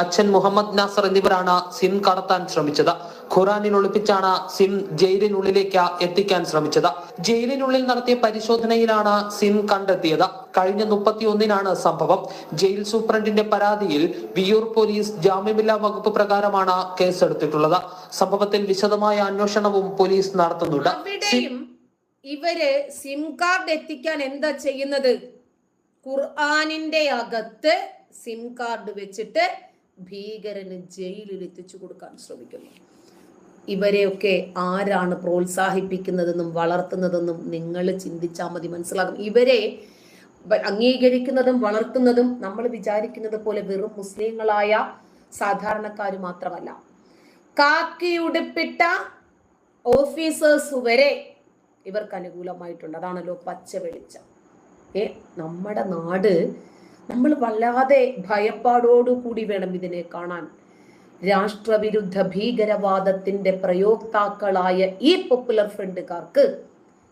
അച്ഛൻ മുഹമ്മദ് നാസർ എന്നിവരാണ് സിം കടത്താൻ ശ്രമിച്ചത്. ഖുറാനിൽ ഒളിപ്പിച്ചാണ് സിം ജയിലിനുള്ളിലേക്ക് എത്തിക്കാൻ ശ്രമിച്ചത്. ജയിലിനുള്ളിൽ നടത്തിയ പരിശോധനയിലാണ് സിം കണ്ടെത്തിയത്. കഴിഞ്ഞ മുപ്പത്തിയൊന്നിനാണ് സംഭവം. ജയിൽ സൂപ്രണ്ടിന്റെ പരാതിയിൽ വിയൂർ പോലീസ് ജാമ്യമില്ലാ വകുപ്പ് പ്രകാരമാണ് കേസെടുത്തിട്ടുള്ളത്. സംഭവത്തിൽ വിശദമായ അന്വേഷണവും പോലീസ് നടത്തുന്നുണ്ട്. ഇവർ സിം കാർഡ് എത്തിക്കാൻ എന്താ ചെയ്യുന്നത്? ഖുർആാനിന്റെ അകത്ത് സിം കാർഡ് വെച്ചിട്ട് ഭീകരന് ജയിലിൽ എത്തിച്ചു കൊടുക്കാൻ ശ്രമിക്കുന്നു. ഇവരെയൊക്കെ ആരാണ് പ്രോത്സാഹിപ്പിക്കുന്നതെന്നും വളർത്തുന്നതെന്നും നിങ്ങൾ ചിന്തിച്ചാൽ മതി മനസ്സിലാകും. ഇവരെ അംഗീകരിക്കുന്നതും വളർത്തുന്നതും നമ്മൾ വിചാരിക്കുന്നത് പോലെ വെറും മുസ്ലിങ്ങളായ സാധാരണക്കാർ മാത്രമല്ല. കാക്കിയുടുപ്പിട്ട ഓഫീസേഴ്സ് വരെ ഇവർക്ക് അനുകൂലമായിട്ടുണ്ട്. അതാണല്ലോ പച്ച വെളിച്ചം. ഏ നമ്മുടെ നാട് നമ്മൾ വല്ലാതെ ഭയപ്പാടോടുകൂടി വേണം ഇതിനെ കാണാൻ. രാഷ്ട്രവിരുദ്ധ ഭീകരവാദത്തിന്റെ പ്രയോക്താക്കളായ ഈ പോപ്പുലർ ഫ്രണ്ടുകാർക്ക്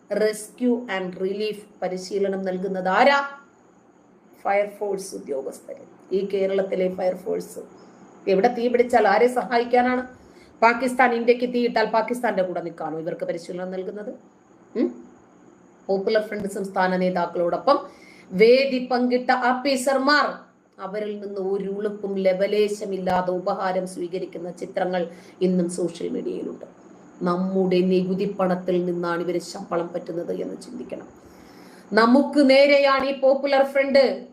റെസ്ക്യൂ ആൻഡ് റിലീഫ് പരിശീലനം നൽകുന്നത് ആരാ? ഫയർഫോഴ്സ് ഉദ്യോഗസ്ഥർ ഈ കേരളത്തിലെ ഫയർഫോഴ്സ് എവിടെ തീ പിടിച്ചാൽ ആരെ സഹായിക്കാനാണ്? പാകിസ്ഥാൻ ഇന്ത്യയ്ക്ക് തീയിട്ടാൽ പാകിസ്ഥാന്റെ കൂടെ നിൽക്കാനോ ഇവർക്ക് പരിശീലനം നൽകുന്നത്? പോപ്പുലർ ഫ്രണ്ട് സംസ്ഥാന നേതാക്കളോടൊപ്പം വേദി പങ്കിട്ട ആഫീസർമാർ അവരിൽ നിന്ന് ഒരു ഉളുപ്പും ലവലേശമില്ലാതെ ഉപഹാരം സ്വീകരിക്കുന്ന ചിത്രങ്ങൾ ഇന്നും സോഷ്യൽ മീഡിയയിലുണ്ട്. നമ്മുടെ നികുതി പണത്തിൽ നിന്നാണ് ഇവർ ശമ്പളം പറ്റുന്നത് എന്ന് ചിന്തിക്കണം. നമുക്ക് നേരെയാണ് ഈ പോപ്പുലർ ഫ്രണ്ട്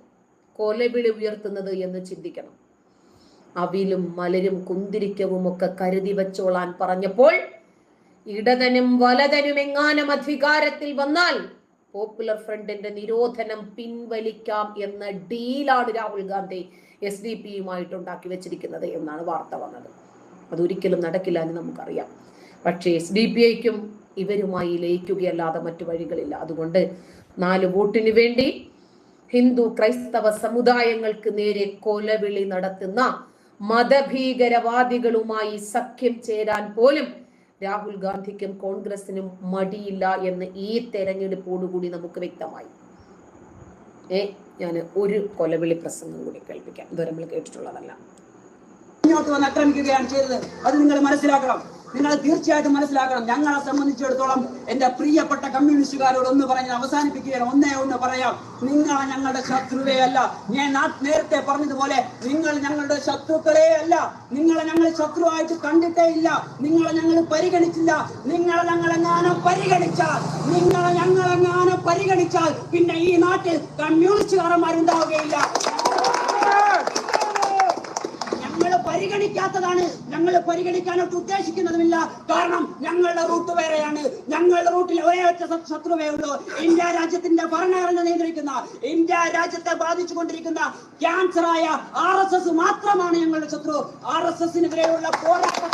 കൊലവിളി ഉയർത്തുന്നത് എന്ന് ചിന്തിക്കണം. അവിലും മലരും കുന്തിരിക്കവും ഒക്കെ കരുതി വെച്ചോളാൻ പറഞ്ഞപ്പോൾ ഇടതനും വലതനും എങ്ങാനും അധികാരത്തിൽ വന്നാൽ പോപ്പുലർ ഫ്രണ്ടിന്റെ നിരോധനം പിൻവലിക്കാം എന്ന ഡീലാണ് രാഹുൽ ഗാന്ധി എസ് ഡി പിയുമായിട്ട് ഉണ്ടാക്കി വെച്ചിരിക്കുന്നത് എന്നാണ് വാർത്ത വന്നത്. അതൊരിക്കലും നടക്കില്ല എന്ന് നമുക്കറിയാം. പക്ഷേ എസ് ഡി പി ഐക്കും ഇവരുമായി ലയിക്കുകയല്ലാതെ മറ്റു വഴികളില്ല. അതുകൊണ്ട് നാല് വോട്ടിന് വേണ്ടി ഹിന്ദു ക്രൈസ്തവ സമുദായങ്ങൾക്ക് നേരെ കൊലവിളി നടത്തുന്ന മതഭീകരവാദികളുമായി സഖ്യം ചേരാൻ പോലും രാഹുൽ ഗാന്ധിക്കും കോൺഗ്രസിനും മടിയില്ല എന്ന് ഈ തെരഞ്ഞെടുപ്പോടുകൂടി നമുക്ക് വ്യക്തമായി. ഏ ഞാൻ ഒരു കൊലവിളി പ്രസംഗം കൂടി കേൾപ്പിക്കാം. ഇതുവരെ നമ്മൾ കേട്ടിട്ടുള്ളതല്ല. ആക്രമിക്കുകയാണ് ചെയ്തത്. അത് നിങ്ങൾ മനസ്സിലാക്കണം. നിങ്ങൾ തീർച്ചയായിട്ടും മനസ്സിലാക്കണം. ഞങ്ങളെ സംബന്ധിച്ചിടത്തോളം എന്റെ പ്രിയപ്പെട്ട കമ്മ്യൂണിസ്റ്റുകാരോട് ഒന്ന് പറഞ്ഞ് അവസാനിപ്പിക്കുകയാണ്. ഒന്നേ ഒന്ന് പറയാം. നിങ്ങൾ ഞങ്ങളുടെ ശത്രുവേ അല്ല ഞാൻ നേരത്തെ പറഞ്ഞതുപോലെ നിങ്ങൾ ഞങ്ങളുടെ ശത്രുക്കളേ അല്ല നിങ്ങളെ ഞങ്ങൾ ശത്രുവായിട്ട് കണ്ടിട്ടേ ഇല്ല. നിങ്ങളെ ഞങ്ങൾ പരിഗണിച്ചില്ല. നിങ്ങളെ ഞങ്ങളെങ്ങാനും പരിഗണിച്ചാൽ നിങ്ങളെ ഞങ്ങളെങ്ങാനും പരിഗണിച്ചാൽ പിന്നെ ഈ നാട്ടിൽ കമ്മ്യൂണിസ്റ്റുകാരന്മാരുണ്ടാവുകയില്ല ഞങ്ങൾ പരിഗണിക്കാത്തതാണ് ഞങ്ങൾ പരിഗണിക്കാനൊട്ട് ഉദ്ദേശിക്കുന്നതുമില്ല. കാരണം ഞങ്ങളുടെ റൂട്ട് വേറെയാണ്. ഞങ്ങളുടെ റൂട്ടിൽ ഒരേ ഒറ്റ ശത്രുവേ ഉള്ളൂ. ഇന്ത്യ രാജ്യത്തിന്റെ ഭരണഘടന നിയന്ത്രിക്കുന്ന ഇന്ത്യ രാജ്യത്തെ ബാധിച്ചുകൊണ്ടിരിക്കുന്ന ക്യാൻസറായ ആർ എസ് എസ് മാത്രമാണ് ഞങ്ങളുടെ ശത്രു. ആർ എസ് എസിനെതിരെയുള്ള പോരാട്ടം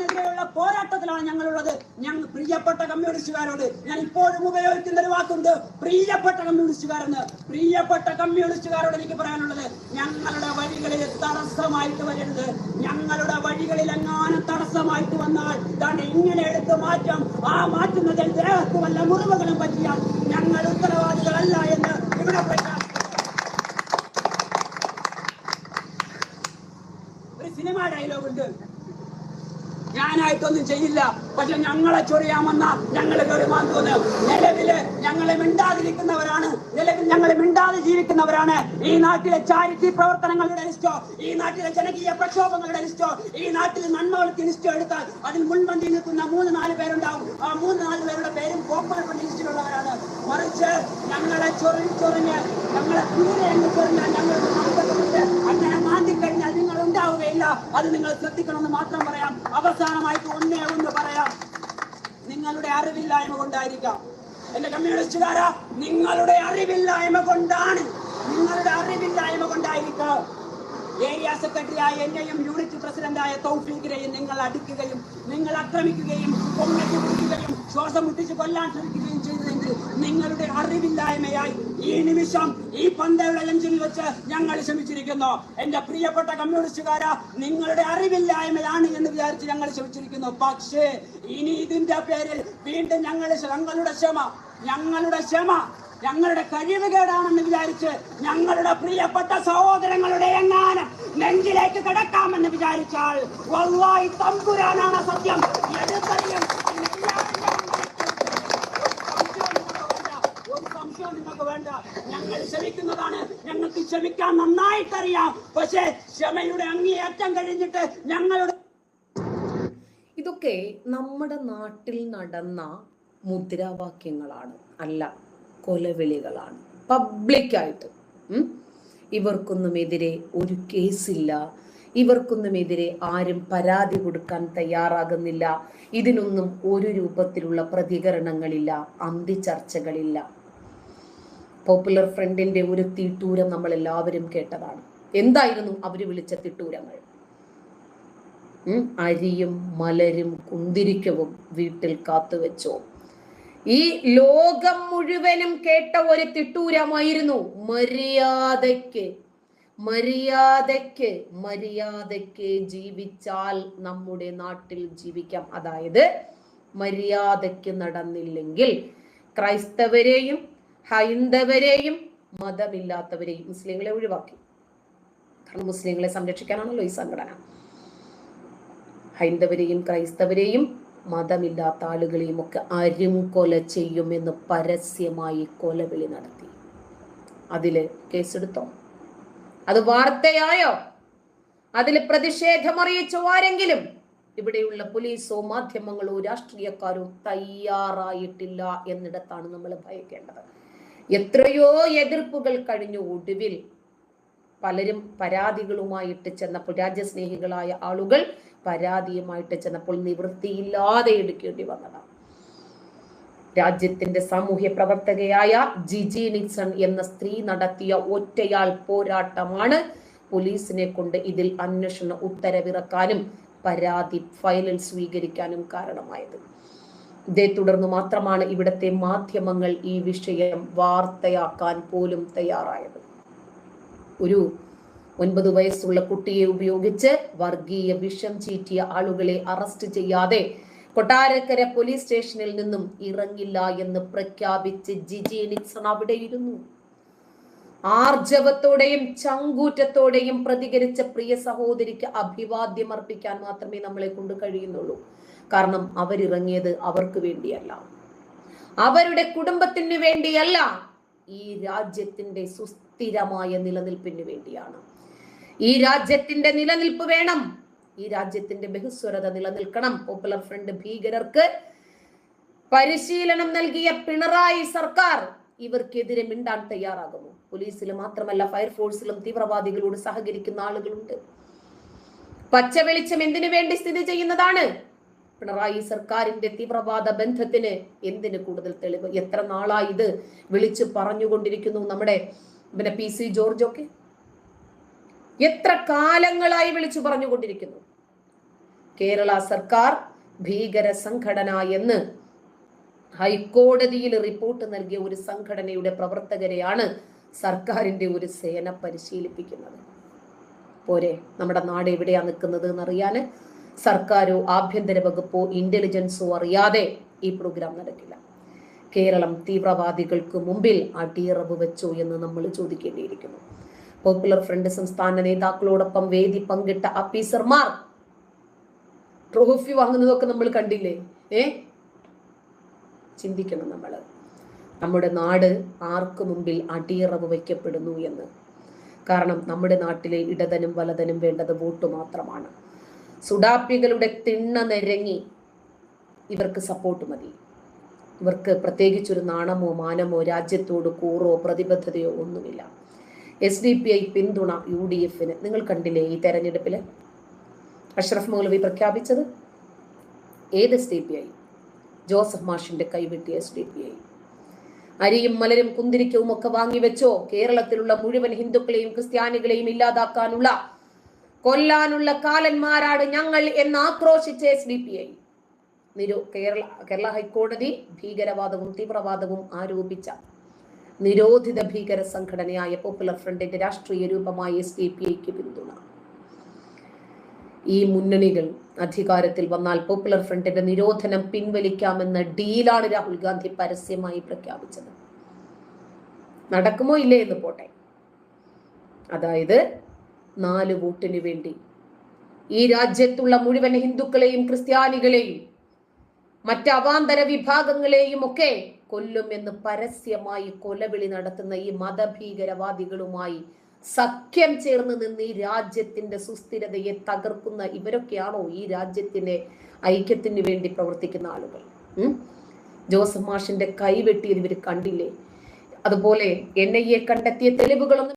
ആർ പോരാട്ടത്തിലാണ് ഞങ്ങളുള്ളത്. ഞങ്ങൾ പ്രിയപ്പെട്ട കമ്മ്യൂണിസ്റ്റുകാരോട് ഞാൻ ഇപ്പോഴും ഉപയോഗിക്കുന്ന ഒരു വാക്കുണ്ട്. പ്രിയപ്പെട്ട കമ്മ്യൂണിസ്റ്റുകാരെന്ന്. പ്രിയപ്പെട്ട കമ്മ്യൂണിസ്റ്റുകാരോട് എനിക്ക് പറയാനുള്ളത് ഞങ്ങളുടെ വഴികളിൽ തടസ്സമായിട്ട് വരരുത്. ഞങ്ങളുടെ വഴികളിൽ എങ്ങാനും തടസ്സമായിട്ട് വന്നാൽ താണ്ട് ഇങ്ങനെ എടുത്ത് മാറ്റാം. ആ മാറ്റുന്നതിൽ ദേഹത്തുമല്ല മുറിവുകളും പറ്റിയാൽ ഞങ്ങൾ ഉത്തരവാദികളല്ല എന്ന് ഇവിടെ പ്രഖ്യാപിക്കുന്നു ഞാനായിട്ടൊന്നും ചെയ്യില്ല. പക്ഷെ ഞങ്ങളെ ചൊറിയാമെന്ന ഞങ്ങൾ കയറിമാൻ നിലവിൽ ഞങ്ങളെ മിണ്ടാതിരിക്കുന്നവരാണ്. നിലവിൽ ഞങ്ങൾ മിണ്ടാതെ ജീവിക്കുന്നവരാണ്. ഈ നാട്ടിലെ ചാരിറ്റി പ്രവർത്തനങ്ങളുടെ ലിസ്റ്റോ ഈ നാട്ടിലെ ജനകീയ പ്രക്ഷോഭങ്ങളുടെ ലിസ്റ്റോ ഈ നാട്ടിൽ നന്മകൾക്ക് ലിസ്റ്റോ എടുത്താൽ അതിൽ മുൻപന്തി നിൽക്കുന്ന മൂന്ന് നാല് പേരുണ്ടാവും. ആ മൂന്ന് നാല് പേരുടെ പേരും ലിസ്റ്റിലുള്ളവരാണ്. മറിച്ച് ഞങ്ങളെ ചൊറി ചൊറിഞ്ഞ് ഞങ്ങളെ ദൂരെ ചൊറിഞ്ഞാൽ ഞങ്ങളുടെ അത് നിങ്ങൾ ശ്രദ്ധിക്കണമെന്ന് മാത്രം പറയാം. അവസാനമായിട്ട് ഒന്നേ ഒന്ന് പറയാം. നിങ്ങളുടെ അറിവില്ലായ്മ കൊണ്ടായിരിക്കാം. എന്റെ കമ്മ്യൂണിസ്റ്റുകാരാ നിങ്ങളുടെ അറിവില്ലായ്മ കൊണ്ടാണ് നിങ്ങളുടെ അറിവില്ലായ്മ കൊണ്ടായിരിക്കാം. ഏരിയ സെക്രട്ടറിയായ എന്നെയും യൂണിറ്റ് പ്രസിഡന്റായ തൗഫീഖിനെയും നിങ്ങൾ അടിക്കുകയും നിങ്ങൾ പിടിക്കുകയും ശ്വാസം മുട്ടിച്ച് കൊല്ലാൻ ശ്രമിക്കുകയും നിങ്ങളുടെ അറിവില്ലായ്മയായി ഈ നിമിഷം ഈ പന്തയുടെ ലഞ്ചിൽ വെച്ച് ഞങ്ങൾ ക്ഷമിച്ചിരിക്കുന്നു എന്റെ പ്രിയപ്പെട്ട കമ്മ്യൂണിസ്റ്റുകാരാ നിങ്ങളുടെ അറിവില്ലായ്മയാണ് എന്ന് വിചാരിച്ച് ഞങ്ങൾ ക്ഷമിച്ചിരിക്കുന്നു പക്ഷേ ഇനി ഇതിന്റെ പേരിൽ വീണ്ടും ഞങ്ങൾ ഞങ്ങളുടെ ക്ഷമ ഞങ്ങളുടെ ക്ഷമ ഞങ്ങളുടെ കഴിവുകേടാണെന്ന് വിചാരിച്ച് ഞങ്ങളുടെ പ്രിയപ്പെട്ട സഹോദരങ്ങളുടെ എങ്ങാനും നെഞ്ചിലേക്ക് കിടക്കാമെന്ന് വിചാരിച്ചാൽ വള്ളായി തമ്പുരാനാണ് സത്യം. എടുത്തറിയും. സംശയവും നിങ്ങൾക്ക് വേണ്ട. ഞങ്ങൾ ക്ഷമിക്കുന്നതാണ്. ഞങ്ങൾക്ക് ക്ഷമിക്കാൻ നന്നായിട്ടറിയാം. പക്ഷേ ക്ഷമയുടെ അങ്ങേയറ്റം കഴിഞ്ഞിട്ട് ഞങ്ങളുടെ ഇതൊക്കെ നമ്മുടെ നാട്ടിൽ നടന്ന മുദ്രാവാക്യങ്ങളാണ്. അല്ല കൊലവിളികളാണ്. പബ്ലിക്കായിട്ട്. ഇവർക്കൊന്നും ഇവർക്കൊന്നുമെതിരെ ഒരു കേസില്ല. ഇവർക്കൊന്നുമെതിരെ ആരും പരാതി കൊടുക്കാൻ തയ്യാറാകുന്നില്ല. ഇതിനൊന്നും ഒരു രൂപത്തിലുള്ള പ്രതികരണങ്ങളില്ല. അന്തിചർച്ചകളില്ല. പോപ്പുലർ ഫ്രണ്ടിന്റെ ഒരു തീട്ടൂരം നമ്മൾ എല്ലാവരും കേട്ടതാണ്. എന്തായിരുന്നു അവർ വിളിച്ച തിട്ടൂരങ്ങൾ? അരിയും മലരും കുന്തിരിക്കവും വീട്ടിൽ കാത്തു വെച്ചോ. ഈ ലോകം മുഴുവനും കേട്ട ഒരു തിട്ടൂരമായിരുന്നു മര്യാദയ്ക്ക്. മര്യാദയ്ക്ക് മര്യാദയ്ക്ക് ജീവിച്ചാൽ നമ്മുടെ നാട്ടിൽ ജീവിക്കാം. അതായത് മര്യാദയ്ക്ക് നടന്നില്ലെങ്കിൽ ക്രൈസ്തവരെയും ഹൈന്ദവരെയും മതമില്ലാത്തവരെയും മുസ്ലിങ്ങളെ ഒഴിവാക്കി. കാരണം മുസ്ലിങ്ങളെ സംരക്ഷിക്കാനാണല്ലോ ഈ സംഘടന. ഹൈന്ദവരെയും ക്രൈസ്തവരെയും മതമില്ലാത്ത ആളുകളെയും ഒക്കെ അരും കൊല ചെയ്യുമെന്ന് പരസ്യമായി കൊലവിളി നടത്തി. അതിൽ കേസെടുത്തോ? അത് വാർത്തയായോ? അതിൽ പ്രതിഷേധമറിയിച്ചോ ആരെങ്കിലും? ഇവിടെയുള്ള പോലീസോ മാധ്യമങ്ങളോ രാഷ്ട്രീയക്കാരോ തയ്യാറായിട്ടില്ല എന്നിടത്താണ് നമ്മൾ ഭയക്കേണ്ടത്. എത്രയോ എതിർപ്പുകൾ കഴിഞ്ഞു ഒടുവിൽ പലരും പരാതികളുമായിട്ട് ചെന്നപ്പോൾ രാജ്യസ്നേഹികളായ ആളുകൾ പരാതിയുമായിട്ട് ചെന്നപ്പോൾ നിവൃത്തിയില്ലാതെ എടുക്കേണ്ടി വന്നതാണ്. രാജ്യത്തിന്റെ സാമൂഹ്യ പ്രവർത്തകയായ ജിജി നിക്സൺ എന്ന സ്ത്രീ നടത്തിയ ഒറ്റയാൾ പോരാട്ടമാണ് പോലീസിനെ കൊണ്ട് ഇതിൽ അന്വേഷണ ഉത്തരവിറക്കാനും പരാതി ഫയലിൽ സ്വീകരിക്കാനും കാരണമായത്. ഇതേ തുടർന്ന് മാത്രമാണ് ഇവിടുത്തെ മാധ്യമങ്ങൾ ഈ വിഷയം വാർത്തയാക്കാൻ പോലും തയ്യാറായത്. ഒരു ഒൻപത് വയസ്സുള്ള കുട്ടിയെ ഉപയോഗിച്ച് വർഗീയ വിഷം ചീറ്റിയ ആളുകളെ അറസ്റ്റ് ചെയ്യാതെ കൊട്ടാരക്കര പോലീസ് സ്റ്റേഷനിൽ നിന്നും ഇറങ്ങില്ല എന്ന് പ്രഖ്യാപിച്ച് ജിജി നിക്സൺ അവിടെ ഇരുന്നു ആർജവത്തോടെയും ചങ്കൂറ്റത്തോടെയും പ്രതികരിച്ച പ്രിയ സഹോദരിക്ക് അഭിവാദ്യം അർപ്പിക്കാൻ മാത്രമേ നമ്മളെ കൊണ്ട് കഴിയുന്നുള്ളൂ. കാരണം അവരിറങ്ങിയത് അവർക്ക് വേണ്ടിയല്ല. അവരുടെ കുടുംബത്തിന് വേണ്ടിയല്ല ഈ രാജ്യത്തിന്റെ സുസ്ഥിരമായ നിലനിൽപ്പിന് വേണ്ടിയാണ്. ഈ രാജ്യത്തിന്റെ നിലനിൽപ്പ് വേണം. ഈ രാജ്യത്തിന്റെ ബഹുസ്വരത നിലനിൽക്കണം. പോപ്പുലർ ഫ്രണ്ട് ഭീകരർക്ക് പരിശീലനം നൽകിയ പിണറായി സർക്കാർ ഇവർക്കെതിരെ മിണ്ടാൻ തയ്യാറാകുമോ പോലീസിൽ മാത്രമല്ല ഫയർഫോഴ്സിലും തീവ്രവാദികളോട് സഹകരിക്കുന്ന ആളുകളുണ്ട്. പച്ചവെളിച്ചം എന്തിനു വേണ്ടി സ്ഥിതി ചെയ്യുന്നതാണ്? പിണറായി സർക്കാരിന്റെ തീവ്രവാദ ബന്ധത്തിന് എന്തിന് കൂടുതൽ തെളിവ്? എത്ര നാളായി ഇത് വിളിച്ചു പറഞ്ഞുകൊണ്ടിരിക്കുന്നു നമ്മുടെ പിന്നെ പി സി ജോർജ് ഒക്കെ? എത്ര കാലങ്ങളായി വിളിച്ചു പറഞ്ഞുകൊണ്ടിരിക്കുന്നു? കേരള സർക്കാർ ഭീകര സംഘടന എന്ന് ഹൈക്കോടതിയിൽ റിപ്പോർട്ട് നൽകിയ ഒരു സംഘടനയുടെ പ്രവർത്തകരെയാണ് സർക്കാരിന്റെ ഒരു സേന പരിശീലിപ്പിക്കുന്നത്. പോരെ നമ്മുടെ നാട് എവിടെയാ നിൽക്കുന്നത് എന്നറിയാന് സർക്കാരോ ആഭ്യന്തര വകുപ്പോ ഇന്റലിജൻസോ അറിയാതെ ഈ പ്രോഗ്രാം നടക്കില്ല. കേരളം തീവ്രവാദികൾക്ക് മുമ്പിൽ അടിയറവ് വെച്ചോ എന്ന് നമ്മൾ ചോദിക്കേണ്ടിയിരിക്കുന്നു. പോപ്പുലർ ഫ്രണ്ട് സംസ്ഥാന നേതാക്കളോടൊപ്പം വേദി പങ്കിട്ട അപ്പീസർമാർ ട്രോഫി വാങ്ങുന്നതൊക്കെ നമ്മൾ കണ്ടില്ലേ? ഏ? ചിന്തിക്കണം നമ്മൾ. നമ്മുടെ നാട് ആർക്ക് മുമ്പിൽ അടിയറവ് വയ്ക്കപ്പെടുന്നു എന്ന്. കാരണം നമ്മുടെ നാട്ടിലെ ഇടതനും വലതനും വേണ്ടത് വോട്ട് മാത്രമാണ്. സുഡാപ്പികളുടെ തിണ്ണ നിരങ്ങി ഇവർക്ക് സപ്പോർട്ട് മതി. ഇവർക്ക് പ്രത്യേകിച്ചൊരു നാണമോ മാനമോ രാജ്യത്തോട് കൂറോ പ്രതിബദ്ധതയോ ഒന്നുമില്ല. എസ് ഡി പി ഐ പിന്തുണ യു ഡി എഫിന്. നിങ്ങൾ കണ്ടില്ലേ ഈ തെരഞ്ഞെടുപ്പിൽ അഷ്റഫ് മൗലവി പ്രഖ്യാപിച്ചത്? ഏത് S D P I Joseph മാഷിന്റെ കൈവെട്ടിയ എസ് ഡി പി ഐ അരിയും മലരും കുന്തിരിക്കവും ഒക്കെ വാങ്ങിവെച്ചോ? കേരളത്തിലുള്ള മുഴുവൻ ഹിന്ദുക്കളെയും ക്രിസ്ത്യാനികളെയും ഇല്ലാതാക്കാനുള്ള കൊല്ലാനുള്ള കാലന്മാരാണ് ഞങ്ങൾ എന്ന് ആക്രോശിച്ച എസ് ഡി പി ഐ. നിരോ കേരള കേരള ഹൈക്കോടതി ഭീകരവാദവും തീവ്രവാദവും ആരോപിച്ച നിരോധിത ഭീകര സംഘടനയായ പോപ്പുലർ ഫ്രണ്ടിന്റെ രാഷ്ട്രീയ രൂപമായ എസ് ഡി പി ഐക്ക് പിന്തുണ. ഈ മുന്നണികൾ അധികാരത്തിൽ വന്നാൽ പോപ്പുലർ ഫ്രണ്ടിന്റെ നിരോധനം പിൻവലിക്കാമെന്ന ഡീലാണ് രാഹുൽ ഗാന്ധി പരസ്യമായി പ്രഖ്യാപിച്ചത്. നടക്കുമോ ഇല്ലേ എന്ന് പോട്ടെ. അതായത് നാല് വോട്ടിന് വേണ്ടി. ഈ രാജ്യത്തുള്ള മുഴുവൻ ഹിന്ദുക്കളെയും ക്രിസ്ത്യാനികളെയും മറ്റ് അവാന്തര വിഭാഗങ്ങളെയും ഒക്കെ കൊല്ലുമെന്ന് പരസ്യമായി കൊലവിളി നടത്തുന്ന ഈ മതഭീകരവാദികളുമായി സഖ്യം ചേർന്ന് നിന്ന് ഈ രാജ്യത്തിന്റെ സുസ്ഥിരതയെ തകർക്കുന്ന ഇവരൊക്കെയാണോ ഈ രാജ്യത്തിന്റെ ഐക്യത്തിന് വേണ്ടി പ്രവർത്തിക്കുന്ന ആളുകൾ? ജോസഫ് മാഷിന്റെ കൈ വെട്ടിയത് ഇവർ കണ്ടില്ലേ? അതുപോലെ എൻ ഐ എ കണ്ടെത്തിയ തെളിവുകളൊന്നും